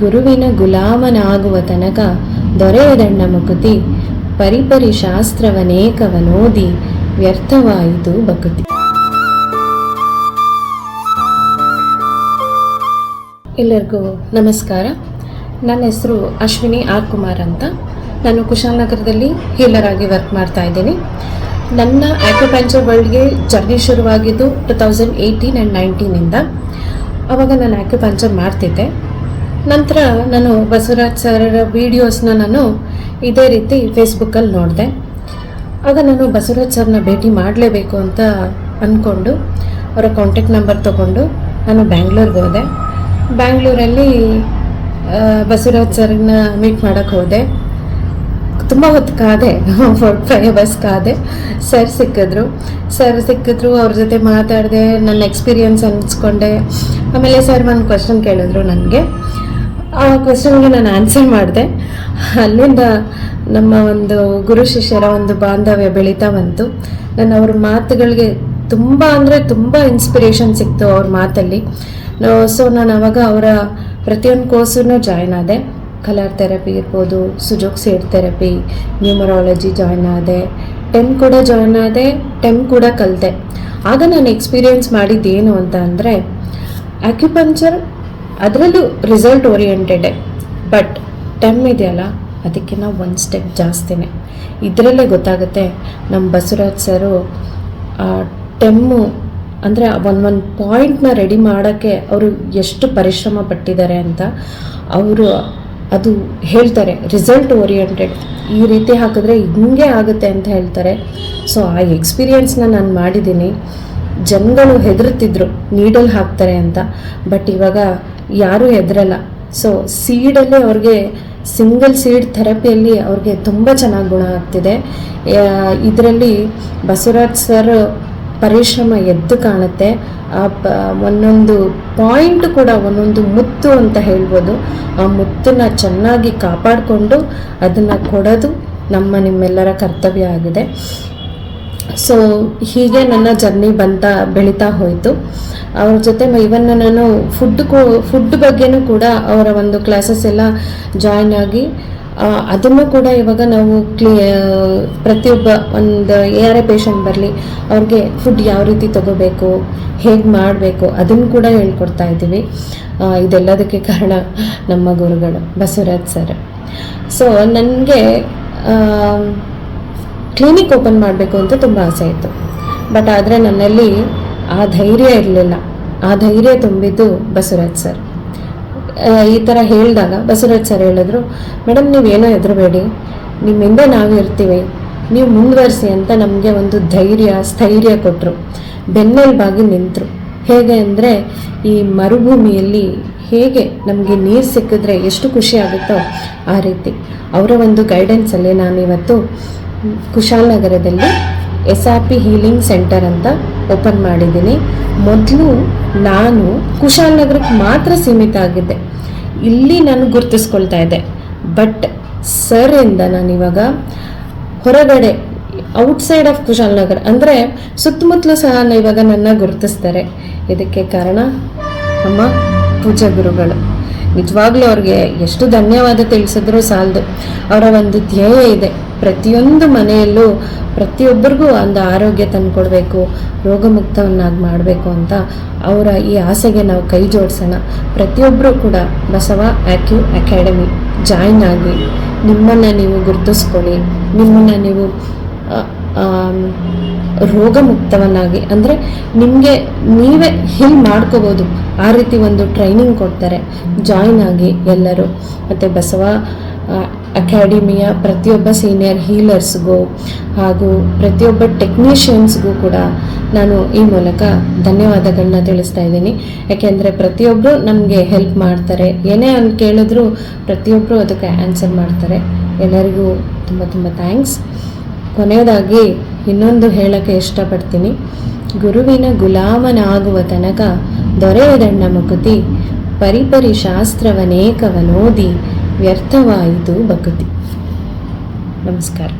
ಗುರುವಿನ ಗುಲಾಮನಾಗುವ ತನಕ ದೊರೆಯದಣ್ಣ ಮುಕುತಿ. ಪರಿಪರಿ ಶಾಸ್ತ್ರವನೇಕವನೋದಿ. ವ್ಯರ್ಥವಾಯಿತು ಬಕುತಿ. ಎಲ್ಲರಿಗೂ ನಮಸ್ಕಾರ. ನನ್ನ ಹೆಸರು ಅಶ್ವಿನಿ ಆರ್ ಕುಮಾರ್ ಅಂತ. ನಾನು ಕುಶಾಲನಗರದಲ್ಲಿ ಹೀಲರ್ ಆಗಿ ವರ್ಕ್ ಮಾಡ್ತಾ ಇದ್ದೀನಿ. ನನ್ನ ಆಕ್ಯುಪಂಚರ್ ವರ್ಲ್ಡ್ಗೆ ಜರ್ನಿ ಶುರುವಾಗಿದ್ದು ಟು ತೌಸಂಡ್ ಏಯ್ಟೀನ್ ಆ್ಯಂಡ್ ನೈನ್ಟೀನಿಂದ ಆವಾಗ ನಾನು ಆಕ್ಯುಪಂಚರ್ ಮಾಡ್ತಿದ್ದೆ. ನಂತರ ನಾನು ಬಸವರಾಜ್ ಸರರ ವೀಡಿಯೋಸ್ನ ನಾನು ಇದೇ ರೀತಿ ಫೇಸ್ಬುಕ್ಕಲ್ಲಿ ನೋಡಿದೆ. ಆಗ ನಾನು ಬಸವರಾಜ್ ಸರ್ನ ಭೇಟಿ ಮಾಡಲೇಬೇಕು ಅಂತ ಅಂದ್ಕೊಂಡು ಅವರ ಕಾಂಟ್ಯಾಕ್ಟ್ ನಂಬರ್ ತೊಗೊಂಡು ನಾನು ಬ್ಯಾಂಗ್ಳೂರ್ಗೆ ಹೋದೆ. ಬ್ಯಾಂಗ್ಳೂರಲ್ಲಿ ಬಸವರಾಜ್ ಸರ್ನ ಮೀಟ್ ಮಾಡೋಕ್ಕೆ ಹೋದೆ. ತುಂಬ ಹೊತ್ತು ಕಾದೆ ಫೋರ್ ಫೈವ್ ಅವರ್ಸ್ ಕಾದೆ. ಸರ್ ಸಿಕ್ಕಿದ್ರು. ಸರ್ ಸಿಕ್ಕಿದ್ರು, ಅವ್ರ ಜೊತೆ ಮಾತಾಡಿದೆ, ನನ್ನ ಎಕ್ಸ್ಪೀರಿಯನ್ಸ್ ಅನ್ನಿಸ್ಕೊಂಡೆ ಆಮೇಲೆ ಸರ್ ಒಂದು ಕ್ವಶನ್ ಕೇಳಿದ್ರು ನನಗೆ. ಆ ಕ್ವಶನ್ಗೆ ನಾನು ಆನ್ಸರ್ ಮಾಡಿದೆ. ಅಲ್ಲಿಂದ ನಮ್ಮ ಒಂದು ಗುರು ಶಿಷ್ಯರ ಒಂದು ಬಾಂಧವ್ಯ ಬೆಳೀತಾ ಬಂತು. ನಾನು ಅವ್ರ ಮಾತುಗಳಿಗೆ ತುಂಬ ಅಂದರೆ ತುಂಬ ಇನ್ಸ್ಪಿರೇಷನ್ ಸಿಕ್ತು ಅವ್ರ ಮಾತಲ್ಲಿ. ಸೊ ನಾನು ಅವಾಗ ಅವರ ಪ್ರತಿಯೊಂದು ಕೋರ್ಸನ್ನು ಜಾಯ್ನ್ ಆದೆ. ಕಲರ್ ಥೆರಪಿ ಇರ್ಬೋದು Sujok seed therapy numerology join ಆದೆ. ಟೆಮ್ ಕೂಡ ಜಾಯ್ನ್ ಆದೆ ಟೆಮ್ ಕೂಡ ಕಲಿತೆ. ಆಗ ನಾನು ಎಕ್ಸ್ಪೀರಿಯನ್ಸ್ ಮಾಡಿದ್ದೇನು ಅಂತ ಅಂದರೆ ಆಕ್ಯುಪಂಚರ್ ಅದರಲ್ಲೂ ರಿಸಲ್ಟ್ ಓರಿಯೆಂಟೆಡೆ ಬಟ್ ಟೆಮ್ ಇದೆಯಲ್ಲ ಅದಕ್ಕಿಂತ ಒಂದು ಸ್ಟೆಪ್ ಜಾಸ್ತಿನೇ. ಇದರಲ್ಲೇ ಗೊತ್ತಾಗುತ್ತೆ ನಮ್ಮ ಬಸವರಾಜ್ ಸರು ಟೆಮ್ಮು ಅಂದರೆ ಒಂದೊಂದು ಪಾಯಿಂಟ್ನ ರೆಡಿ ಮಾಡೋಕ್ಕೆ ಅವರು ಎಷ್ಟು ಪರಿಶ್ರಮ ಪಟ್ಟಿದ್ದಾರೆ ಅಂತ ಅವರು ಅದು ಹೇಳ್ತಾರೆ. ರಿಸಲ್ಟ್ ಓರಿಯೆಂಟೆಡ್ ಈ ರೀತಿ ಹಾಕಿದ್ರೆ ಹಿಂಗೆ ಆಗುತ್ತೆ ಅಂತ ಹೇಳ್ತಾರೆ. ಸೊ ಆ ಎಕ್ಸ್ಪೀರಿಯೆನ್ಸ್ನ ನಾನು ಮಾಡಿದ್ದೀನಿ. ಜನಗಳು ಹೆದರುತ್ತಿದ್ರು ನೀಡಲ್ ಹಾಕ್ತಾರೆ ಅಂತ. ಬಟ್ ಇವಾಗ ಯಾರೂ ಹೆದರಲ್ಲ. ಸೊ ಸೀಡಲ್ಲೇ ಅವ್ರಿಗೆ ಸಿಂಗಲ್ ಸೀಡ್ ಥೆರಪಿಯಲ್ಲಿ ಅವ್ರಿಗೆ ತುಂಬ ಚೆನ್ನಾಗಿ ಗುಣ ಆಗ್ತಿದೆ. ಇದರಲ್ಲಿ ಬಸವರಾಜ್ ಸರ್ ಪರಿಶ್ರಮ ಎದ್ದು ಕಾಣುತ್ತೆ. ಆ ಪ, ಒಂದೊಂದು ಪಾಯಿಂಟ್ ಕೂಡ, ಒಂದೊಂದು ಮುತ್ತು ಅಂತ ಹೇಳ್ಬೋದು. ಆ ಮುತ್ತನ್ನ ಚೆನ್ನಾಗಿ ಕಾಪಾಡಿಕೊಂಡು ಅದನ್ನು ಕೊಡೋದು ನಮ್ಮ ನಿಮ್ಮೆಲ್ಲರ ಕರ್ತವ್ಯ ಆಗಿದೆ. ಸೊ ಹೀಗೆ ನನ್ನ ಜರ್ನಿ ಬಂತಾ, ಬೆಳೀತಾ ಹೋಯಿತು. ಅವ್ರ ಜೊತೆ ಇವನ್ ನಾನು ಫುಡ್ ಫುಡ್ ಬಗ್ಗೆನೂ ಕೂಡ ಅವರ ಒಂದು ಕ್ಲಾಸಸ್ ಎಲ್ಲ ಜಾಯ್ನ್ ಆಗಿ ಅದನ್ನು ಕೂಡ ಇವಾಗ ನಾವು ಕ್ಲಿಯ ಪ್ರತಿಯೊಬ್ಬ ಒಂದು ಎ ಆರ್ ಎ ಪೇಷಂಟ್ ಬರಲಿ, ಅವ್ರಿಗೆ ಫುಡ್ ಯಾವ ರೀತಿ ತಗೋಬೇಕು, ಹೇಗೆ ಮಾಡಬೇಕು ಅದನ್ನು ಕೂಡ ಹೇಳ್ಕೊಡ್ತಾ ಇದ್ದೀವಿ. ಇದೆಲ್ಲದಕ್ಕೆ ಕಾರಣ ನಮ್ಮ ಗುರುಗಳು ಬಸವರಾಜ್ ಸರ್. ಸೊ ನನಗೆ ಕ್ಲಿನಿಕ್ ಓಪನ್ ಮಾಡಬೇಕು ಅಂತ ತುಂಬ ಆಸೆ ಇತ್ತು. ಬಟ್ ಆದರೆ ನನ್ನಲ್ಲಿ ಆ ಧೈರ್ಯ ಇರಲಿಲ್ಲ. ಆ ಧೈರ್ಯ ತುಂಬಿದ್ದು ಬಸವರಾಜ್ ಸರ್. ಈ ಥರ ಹೇಳಿದಾಗ ಬಸವರಾಜ್ ಸರ್ ಹೇಳಿದ್ರು ಮೇಡಮ್ ನೀವೇನೋ ಹೆದರಬೇಡಿ. ನಿಮ್ಮ ಹಿಂದೆ ನಾವು ಇರ್ತೀವಿ. ನೀವು ಮುಂದುವರಿಸಿ ಅಂತ ನಮಗೆ ಒಂದು ಧೈರ್ಯ, ಸ್ಥೈರ್ಯ ಕೊಟ್ಟರು ಬೆನ್ನೆಲುಬಾಗಿ ನಿಂತರು. ಹೇಗೆ ಅಂದರೆ, ಈ ಮರುಭೂಮಿಯಲ್ಲಿ ಹೇಗೆ ನಮಗೆ ನೀರು ಸಿಕ್ಕಿದ್ರೆ ಎಷ್ಟು ಖುಷಿ ಆಗುತ್ತೋ ಆ ರೀತಿ. ಅವರ ಒಂದು ಗೈಡೆನ್ಸಲ್ಲಿ ನಾನಿವತ್ತು ಕುಶಾಲನಗರದಲ್ಲಿ S R P healing centre ಅಂತ ಓಪನ್ ಮಾಡಿದ್ದೀನಿ. ಮೊದಲು ನಾನು ಕುಶಾಲನಗರಕ್ಕೆ ಮಾತ್ರ ಸೀಮಿತ ಆಗಿದ್ದೆ. ಇಲ್ಲಿ ನಾನು ಗುರುತಿಸ್ಕೊಳ್ತಾ ಇದ್ದೆ. ಬಟ್ ಸರಿಂದ ನಾನಿವಾಗ ಹೊರಗಡೆ ಔಟ್ಸೈಡ್ ಆಫ್ ಕುಶಾಲನಗರ್, ಅಂದರೆ ಸುತ್ತಮುತ್ತಲು ಸಹ ಇವಾಗ ನನ್ನ ಗುರುತಿಸ್ತಾರೆ. ಇದಕ್ಕೆ ಕಾರಣ ನಮ್ಮ ಪೂಜಾ ಗುರುಗಳು. ನಿಜವಾಗ್ಲೂ ಅವ್ರಿಗೆ ಎಷ್ಟು ಧನ್ಯವಾದ ತಿಳಿಸಿದ್ರು ಸಾಲದು. ಅವರ ಒಂದು ಧ್ಯೇಯ ಇದೆ. ಪ್ರತಿಯೊಂದು ಮನೆಯಲ್ಲೂ ಪ್ರತಿಯೊಬ್ಬರಿಗೂ ಒಂದು ಆರೋಗ್ಯ ತಂದುಕೊಡ್ಬೇಕು ರೋಗಮುಕ್ತವನ್ನಾಗಿ ಮಾಡಬೇಕು ಅಂತ ಅವರ ಈ ಆಸೆಗೆ ನಾವು ಕೈ ಜೋಡಿಸೋಣ. ಪ್ರತಿಯೊಬ್ಬರೂ ಕೂಡ ಬಸವ ಆಕ್ಯೂ ಅಕಾಡೆಮಿ ಜಾಯಿನ್ ಆಗಿ ನಿಮ್ಮನ್ನು ನೀವು ಗುರುತಿಸ್ಕೊಳ್ಳಿ. ನಿಮ್ಮನ್ನು ನೀವು ರೋಗಮುಕ್ತವನ್ನಾಗಿ, ಅಂದರೆ ನಿಮಗೆ ನೀವೇ ಹೀಲ್ ಮಾಡ್ಕೋಬೋದು. ಆ ರೀತಿ ಒಂದು ಟ್ರೈನಿಂಗ್ ಕೊಡ್ತಾರೆ. ಜಾಯಿನ್ ಆಗಿ ಎಲ್ಲರೂ. ಮತ್ತು ಬಸವ ಅಕಾಡೆಮಿಯ ಪ್ರತಿಯೊಬ್ಬ ಸೀನಿಯರ್ ಹೀಲರ್ಸ್ಗೂ ಹಾಗೂ ಪ್ರತಿಯೊಬ್ಬ ಟೆಕ್ನಿಷಿಯನ್ಸ್ಗೂ ಕೂಡ ನಾನು ಈ ಮೂಲಕ ಧನ್ಯವಾದಗಳನ್ನ ತಿಳಿಸ್ತಾ ಇದ್ದೀನಿ. ಯಾಕೆಂದರೆ ಪ್ರತಿಯೊಬ್ಬರು ನಮಗೆ ಹೆಲ್ಪ್ ಮಾಡ್ತಾರೆ. ಏನೇ ಅಂತ ಕೇಳಿದ್ರು ಪ್ರತಿಯೊಬ್ಬರು ಅದಕ್ಕೆ ಆನ್ಸರ್ ಮಾಡ್ತಾರೆ. ಎಲ್ಲರಿಗೂ ತುಂಬ ತುಂಬ ಥ್ಯಾಂಕ್ಸ್ ಕೊನೆಯದಾಗಿ ಇನ್ನೊಂದು ಹೇಳಕ್ಕೆ ಇಷ್ಟಪಡ್ತೀನಿ. ಗುರುವಿನ ಗುಲಾಮನಾಗುವ ತನಕ ದೊರೆಯದಣ್ಣ ಮುಕುತಿ ಪರಿಪರಿ ಶಾಸ್ತ್ರವನೇಕವನೋದಿ ವ್ಯರ್ಥವಾಯಿತು ಬಕುತಿ ನಮಸ್ಕಾರ.